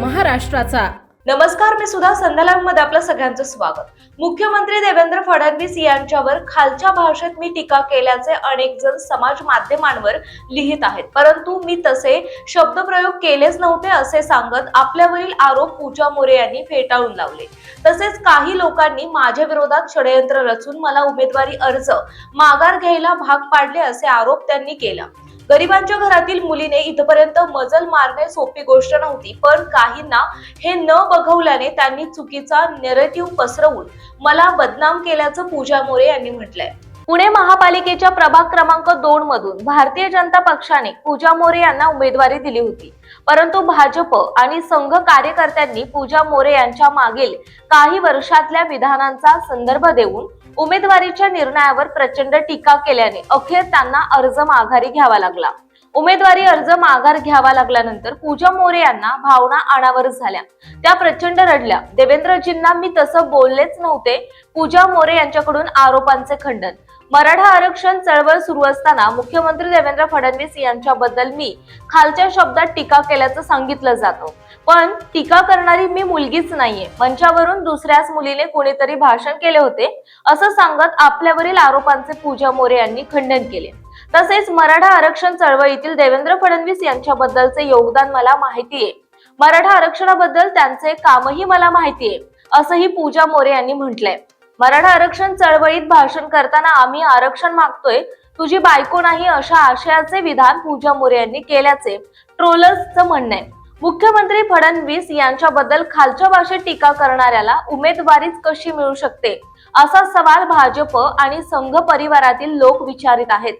महाराष्ट्राचा. नमस्कार मी सुद्धा संध्यालांमध्ये आपलं सगळ्यांचं स्वागत. मुख्यमंत्री देवेंद्र फडणवीस यांच्यावर खालच्या भाषेत मी टीका केल्याचे अनेक जण समाज माध्यमांवर लिहित आहेत. परंतु मी तसे शब्दप्रयोग केलेच नव्हते असे सांगत आपल्यावरील आरोप पूजा मोरे यांनी फेटाळून लावले. तसेच काही लोकांनी माझ्या विरोधात षडयंत्र रचून मला उमेदवारी अर्ज माघार घ्यायला भाग पाडले असे आरोप त्यांनी केला. गरिबांच्या घरातील मुलीने इथपर्यंत मजल मारणे सोपी गोष्ट नव्हती पण काहींना हे न बघवल्याने त्यांनी चुकीचा नेरेटिव्ह पसरवून मला बदनाम केल्याचं पूजा मोरे यांनी म्हटलंय. पुणे महापालिकेच्या प्रभाग क्रमांक दोन मधून भारतीय जनता पक्षाने पूजा मोरे यांना उमेदवारी दिली होती. परंतु भाजप आणि संघ कार्यकर्त्यांनी पूजा मोरे यांच्या मागील काही वर्षातल्या विधानांचा संदर्भ देऊन उमेदवारीच्या निर्णयावर प्रचंड टीका केल्याने अखेर त्यांना अर्ज माघारी घ्यावा लागला. उमेदवारी अर्ज माघार घ्यावा लागल्यानंतर पूजा मोरे यांना भावना अनावर झाल्या. त्या प्रचंड रडल्या. देवेंद्रजींना मी तसं बोललेच नव्हते. पूजा मोरे यांच्याकडून आरोपांचे खंडन. मराठा आरक्षण चळवळ सुरू असताना मुख्यमंत्री देवेंद्र फडणवीस यांच्याबद्दल मी खालच्या शब्दात टीका केल्याचं सांगितलं जातं. पण टीका करणारी मी मुलगीच नाहीये. मंचावरून दुसऱ्याच मुलीने कोणीतरी भाषण केले होते असं सांगत आपल्यावरील आरोपांचे पूजा मोरे यांनी खंडन केले. तसेच मराठा आरक्षण चळवळीतील देवेंद्र फडणवीस यांच्याबद्दलचे योगदान मला माहिती आहे मराठा आरक्षणाबद्दल त्यांचे कामही मला माहिती आहे असंही पूजा मोरे यांनी म्हटलंय. मराठा आरक्षण चळवळीत भाषण करताना आम्ही आरक्षण मागतोय. तुझी बायको नाही अशा आशयाचे विधान पूजा मोरे यांनी केल्याचे ट्रोलर्सचं म्हणणं आहे. मुख्यमंत्री फडणवीस यांच्याबद्दल खालच्या भाषेत टीका करणाऱ्याला उमेदवारीच कशी मिळू शकते? असा सवाल भाजप आणि संघ परिवारातील लोक विचारित आहेत.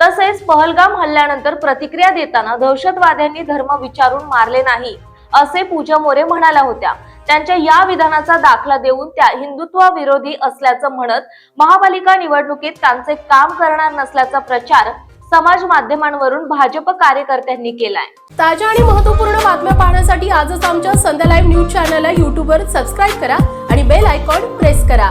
तसेच पहलगाम हल्ल्यानंतर प्रतिक्रिया देताना दहशतवाद्यांनी धर्म विचारून मारले नाही असे पूजा मोरे म्हणाल्या होत्या. त्यांच्या या विधानाचा दाखला देऊन त्या हिंदुत्व विरोधी असल्याचं म्हणत महापालिका निवडणुकीत त्यांचे काम करणार नसल्याचा प्रचार समाज माध्यमांवरून भाजप कार्यकर्त्यांनी केलाय. ताज्या आणि महत्त्वपूर्ण बातम्या पाहण्यासाठी आजच आमच्या संध्या लाईव्ह न्यूज चॅनलला यूट्यूबवर सबस्क्राईब करा आणि बेल आयकॉन प्रेस करा.